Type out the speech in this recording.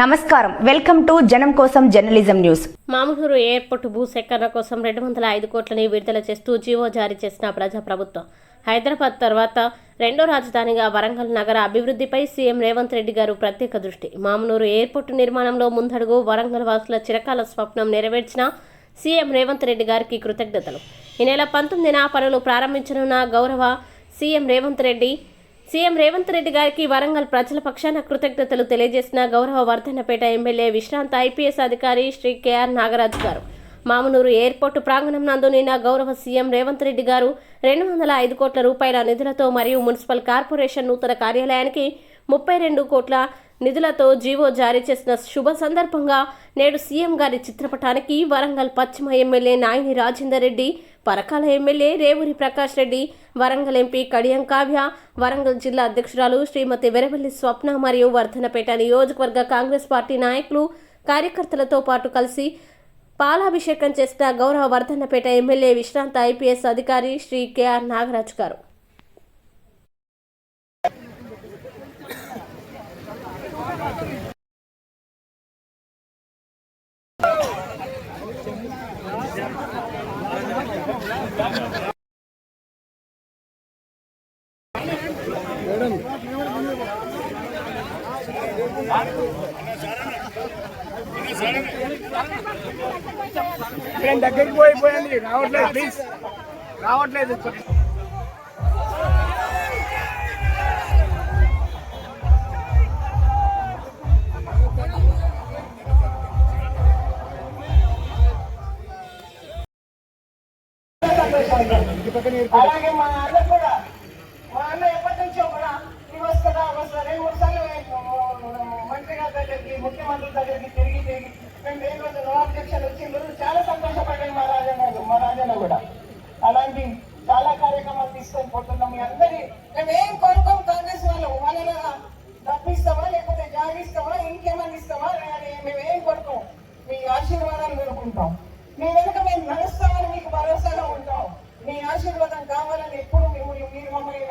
నమస్కారం. Welcome to జనం కోసం జర్నలిజం న్యూస్. మామూలు ఎయిర్పోర్ట్ భూసేకరణ కోసం రెండు వందల ఐదు కోట్లని విడుదల చేస్తూ జీవో జారీ చేసిన ప్రజాప్రభుత్వం. హైదరాబాద్ తర్వాత రెండో రాజధానిగా వరంగల్ నగర అభివృద్ధిపై సీఎం రేవంత్ రెడ్డి గారు ప్రత్యేక దృష్టి. మామనూరు ఎయిర్పోర్టు నిర్మాణంలో ముందడుగు వరంగల్ వాసుల చిరకాల స్వప్నం నెరవేర్చిన సీఎం రేవంత్ రెడ్డి గారికి కృతజ్ఞతలు. ఈ నెల పంతొమ్మిదిన పనులు ప్రారంభించనున్న గౌరవ సీఎం రేవంత్ రెడ్డి సీఎం రేవంత్ రెడ్డి గారికి వరంగల్ ప్రజల పక్షాన కృతజ్ఞతలు తెలియజేసిన గౌరవ వర్ధనపేట ఎమ్మెల్యే విశ్రాంత ఐపీఎస్ అధికారి శ్రీ కేఆర్ నాగరాజు గారు. మామునూరు ఎయిర్పోర్టు ప్రాంగణం నందు నిన్న గౌరవ సీఎం రేవంత్ రెడ్డి గారు రెండు వందల ఐదు కోట్ల రూపాయల నిధులతో మరియు మున్సిపల్ కార్పొరేషన్ నూతన కార్యాలయానికి ముప్పై రెండు కోట్ల నిధులతో జీవో జారీ చేసిన శుభ సందర్భంగా నేడు సీఎం గారి చిత్రపటానికి వరంగల్ పశ్చిమ MLA Nayini Rajender Reddy Parakala MLA Revuri Prakash Reddy Warangal MP Kadiyam Kavya Warangal జిల్లా అధ్యక్షురాలు శ్రీమతి వెరవల్లి స్వప్న మరియు వర్ధనపేట నియోజకవర్గ కాంగ్రెస్ పార్టీ నాయకులు కార్యకర్తలతో పాటు కలిసి పాలాభిషేకం చేసిన గౌరవ వర్ధన్నపేట ఎమ్మెల్యే విశ్రాంత ఐపీఎస్ అధికారి శ్రీ కెఆర్ నాగరాజు గారు. దగ్గరికి పోయిపోయింది రావట్లేదు ప్లీజ్ రావట్లేదు. అలాగే మా అన్న కూడా. మా అన్న ఎప్పటి నుంచో కూడా ఈ వస్తుందా వస్తా రెండు మూడు సార్లు మంత్రి గారి దగ్గరికి ముఖ్యమంత్రి దగ్గరికి తిరిగి తిరిగి మేము ఏ రోజు నో అబ్జెక్షన్ వచ్చిండ్రు చాలా సంతోషపడ్డాను మా రాజన్న మా రాజన్న కూడా. అలాంటి చాలా కార్యక్రమాలు తీసుకొని పోతున్నాం. మీ అందరి మేము ఏం కోరుకోం కాంగ్రెస్ వాళ్ళు వాళ్ళ డబ్బిస్తామా లేకపోతే జాగిస్తామా ఇంకేమన్నా ఇస్తామా అని మేము ఏం కోరుకోం? మీ ఆశీర్వాదాలు కోరుకుంటాం. మీ వెనుక మేము నడుస్తామని మీకు భరోసాగా ఉంటాం. మీ ఆశీర్వాదం కావాలని ఎప్పుడు మిమ్మల్ని మీరు మమ్మల్ని